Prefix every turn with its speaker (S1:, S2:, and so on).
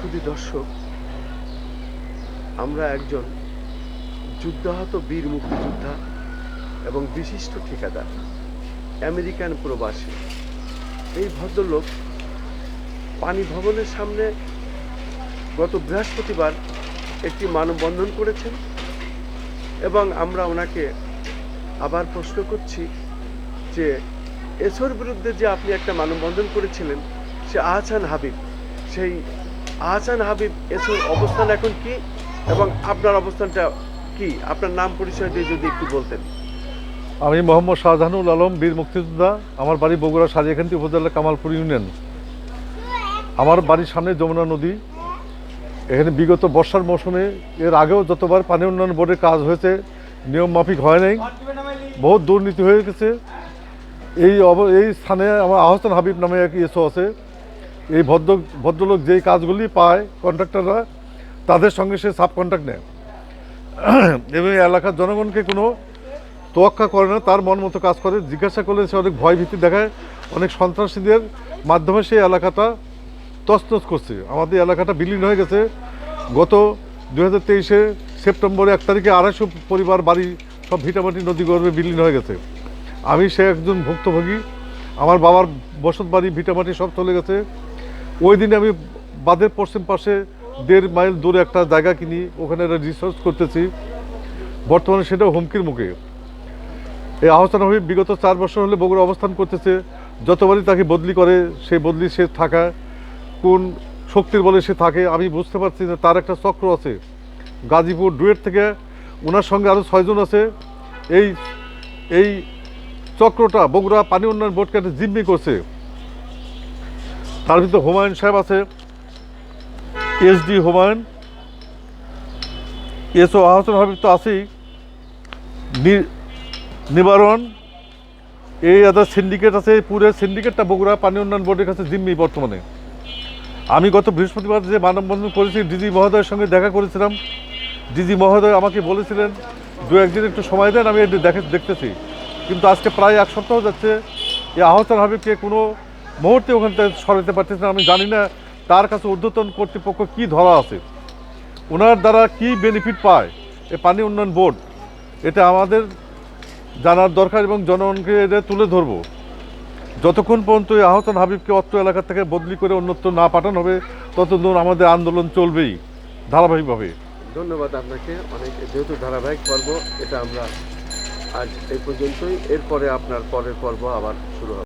S1: শুধু দর্শক, আমরা একজন যুদ্ধাহত বীর মুক্তিযোদ্ধা এবং বিশিষ্ট ঠিকাদার, আমেরিকান প্রবাসী। এই ভদ্রলোক পানি ভবনের সামনে গত বৃহস্পতিবার একটি মানববন্ধন করেছেন এবং আমরা ওনাকে আবার প্রশ্ন করছি যে, এসোর বিরুদ্ধে যে আপনি একটা মানববন্ধন করেছিলেন, সে আহসান হাবিব, সেই আহসান হাবিব, এসোর অবস্থান এখন কি? এবং আপনার অবস্থানটা কি? আপনার নাম পরিচয় দিয়ে যদি একটু বলতেন।
S2: আমি মোহাম্মদ শাহজাহানুল আলম, বীর মুক্তিযোদ্ধা। আমার বাড়ি বগুড়া সাজিয়াখান্তি উপজেলা কামালপুর ইউনিয়ন। আমার বাড়ির সামনে যমুনা নদী। এখানে বিগত বর্ষার মৌসুমে এর আগেও যতবার পানি উন্নয়ন বোর্ডের কাজ হয়েছে, নিয়ম মাফিক হয় নাই। বহুত দুর্নীতি হয়ে গেছে। এই এই স্থানে আমার আহসান হাবিব নামে এক এসও আছে। এই ভদ্র, ভদ্রলোক যেই কাজগুলি পায় কন্ট্রাক্টররা, তাদের সঙ্গে সে সাব কন্ট্রাক্ট নেয়। এবং এলাকার জনগণকে কোনো তোয়াক্কা করে না, তার মন মতো কাজ করে। জিজ্ঞাসা করলে সে অনেক ভয় ভীতি দেখায়, অনেক সন্ত্রাসীদের মাধ্যমে সেই এলাকাটা তছনছ করছে। আমাদের এলাকাটা বিলীন হয়ে গেছে। গত দু হাজার তেইশে সেপ্টেম্বরে এক তারিখে আড়াইশো পরিবার বাড়ি সব ভিটামাটি নদী গর্ভে বিলীন হয়ে গেছে। আমি সে একজন ভুক্তভোগী। আমার বাবার বসত বাড়ি ভিটামাটি সব চলে গেছে। ওই দিনে আমি বাঁধের পশ্চিম পাশে দেড় মাইল দূরে একটা জায়গা কিনি, ওখানে রিসার্চ করতেছি। বর্তমানে সেটা হুমকির মুখে। এই আহসান হাবিব বিগত চার বছর হলে বগুড়া অবস্থান করতেছে। যতবারই তাকে বদলি করে, সেই বদলি সে থাকা, কোন শক্তির বলে সে থাকে, আমি বুঝতে পারছি না তার একটা চক্র আছে। গাজীপুর ডুয়েট থেকে ওনার সঙ্গে আরও ছয়জন আছে। এই এই চক্রটা বগুড়া পানি উন্নয়ন বোর্ডকে একটা জিম্মি করছে। তার ভিতরে হুমায়ুন সাহেব আছে এসডি হুমায়ুন এসও আহসান হাবিব তো আছেই নিবারণ, এই একটা সিন্ডিকেট আছে পুরো সিন্ডিকেটটা বগুড়া পানি উন্নয়ন বোর্ডের কাছে জিম্মি বর্তমানে। আমি গত বৃহস্পতিবার যে মানববন্ধন করেছি, ডিজি মহোদয়ের সঙ্গে দেখা করেছিলাম। ডিজি মহোদয় আমাকে বলেছিলেন, দু একদিন একটু সময় দেন, আমি দেখে, দেখতেছি। কিন্তু আজকে প্রায় এক সপ্তাহ যাচ্ছে, এই আহসান হাবিবকে কোনো মুহূর্তে ওখান থেকে সরাতে পারতেছে না, আমি জানি না তার কাছে ঊর্ধ্বতন কর্তৃপক্ষ কি ধরা আছে। ওনার দ্বারা কি বেনিফিট পায়? এই পানি উন্নয়ন বোর্ড, এটা আমাদের জানার দরকার এবং জনগণকে এটা তুলে ধরবো। যতক্ষণ পর্যন্ত এই আহসান হাবিবকে অত্র এলাকা থেকে বদলি করে অন্যত্র না পাঠানো হবে, ততদিন আমাদের আন্দোলন চলবেই, ধারাবাহিকভাবে।
S1: ধন্যবাদ আপনাকে, অনেক যেহেতু ধারাবাহিক পর্ব, এটা আমরা আজ এই পর্যন্তই। এরপরে আপনার পরের পর্ব আবার শুরু হবে।